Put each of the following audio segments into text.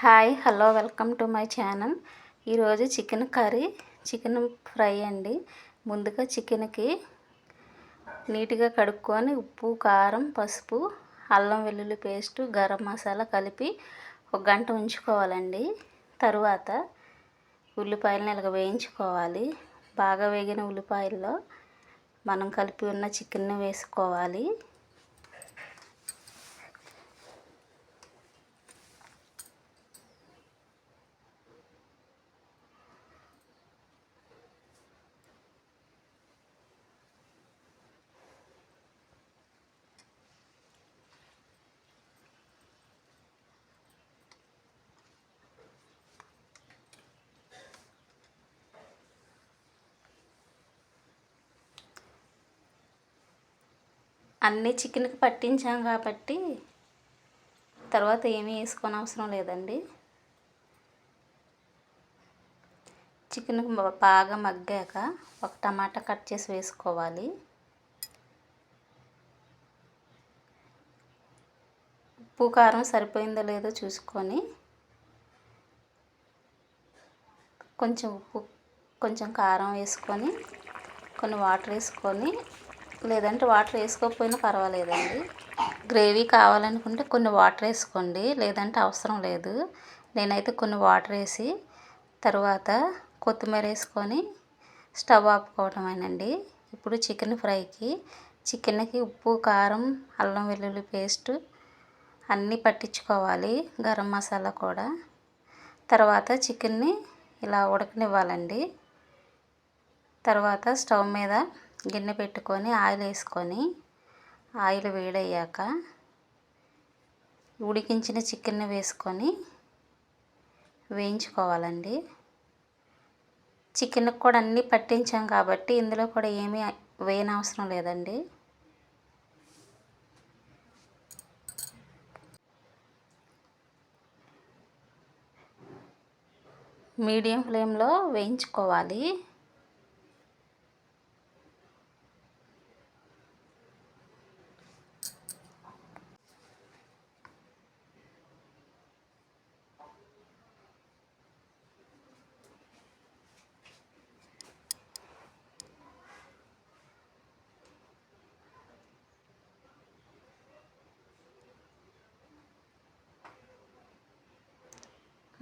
Hi hello welcome to my channel. ఈరోజు chicken curry chicken fry అండి. ముందుగా చికెన్కి నీట్గా కడుక్కొని ఉప్పు కారం పసుపు అల్లం వెల్లుల్లి పేస్టు గరం మసాలా కలిపి ఒక గంట ఉంచుకోవాలండి. తరువాత ఉల్లిపాయలను ఇలాగ వేయించుకోవాలి. బాగా వేగిన ఉల్లిపాయల్లో మనం కలిపి ఉన్న చికెన్ వేసుకోవాలి. అన్నీ చికెన్కి పట్టించాం కాబట్టి తర్వాత ఏమీ వేసుకోని అవసరం లేదండి. చికెన్ బాగా మగ్గాక ఒక టమాటా కట్ చేసి వేసుకోవాలి. ఉప్పు కారం సరిపోయిందో లేదో చూసుకొని కొంచెం ఉప్పు కొంచెం కారం వేసుకొని కొన్ని వాటర్ వేసుకొని లేదంటే వాటర్ వేసుకోకపోయినా పర్వాలేదండి. గ్రేవీ కావాలనుకుంటే కొన్ని వాటర్ వేసుకోండి. లేదంటే అవసరం లేదు. నేనైతే కొన్ని వాటర్ వేసి తర్వాత కొత్తిమీర వేసుకొని స్టవ్ ఆపుకోవటమేనండి. ఇప్పుడు చికెన్ ఫ్రైకి చికెన్కి ఉప్పు కారం అల్లం వెల్లుల్లి పేస్ట్ అన్నీ పట్టించుకోవాలి. గరం మసాలా కూడా. తర్వాత చికెన్ని ఇలా ఉడకనివ్వాలండి. తర్వాత స్టవ్ మీద గిన్నె పెట్టుకొని ఆయిల్ వేసుకొని ఆయిల్ వేడయ్యాక ఉడికించిన చికెన్ని వేసుకొని వేయించుకోవాలండి. చికెన్కి కూడా అన్నీ పట్టించాం కాబట్టి ఇందులో కూడా ఏమీ వేయనవసరం లేదండి. మీడియం ఫ్లేమ్లో వేయించుకోవాలి.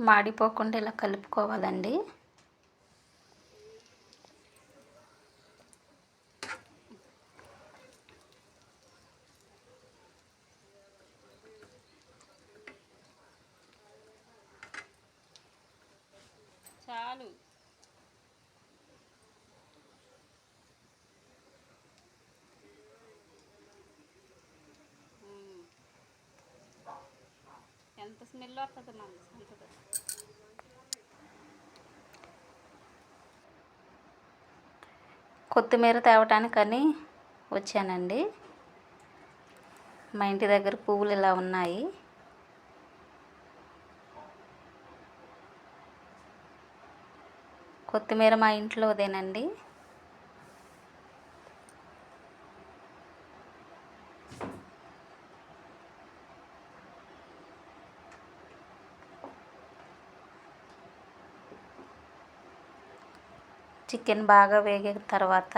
మాడిపోకుండా ఇలా కలుపుకోవాలండి. ఎంత స్మెల్ వస్తుంది అంత కొత్తిమీర తేవటానికని వచ్చానండి. మా ఇంటి దగ్గర పువ్వులు ఇలా ఉన్నాయి. కొత్తిమీర మా ఇంట్లోదేనండి. చికెన్ బాగా వేగిన తర్వాత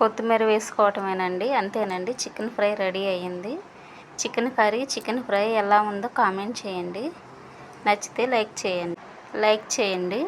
కొత్తిమీర వేసుకోవటమేనండి అంతేనండి. చికెన్ ఫ్రై రెడీ అయ్యింది. చికెన్ కర్రీ చికెన్ ఫ్రై ఎలా ఉందో కామెంట్ చేయండి. నచ్చితే లైక్ చేయండి. లైక్ చేయండి.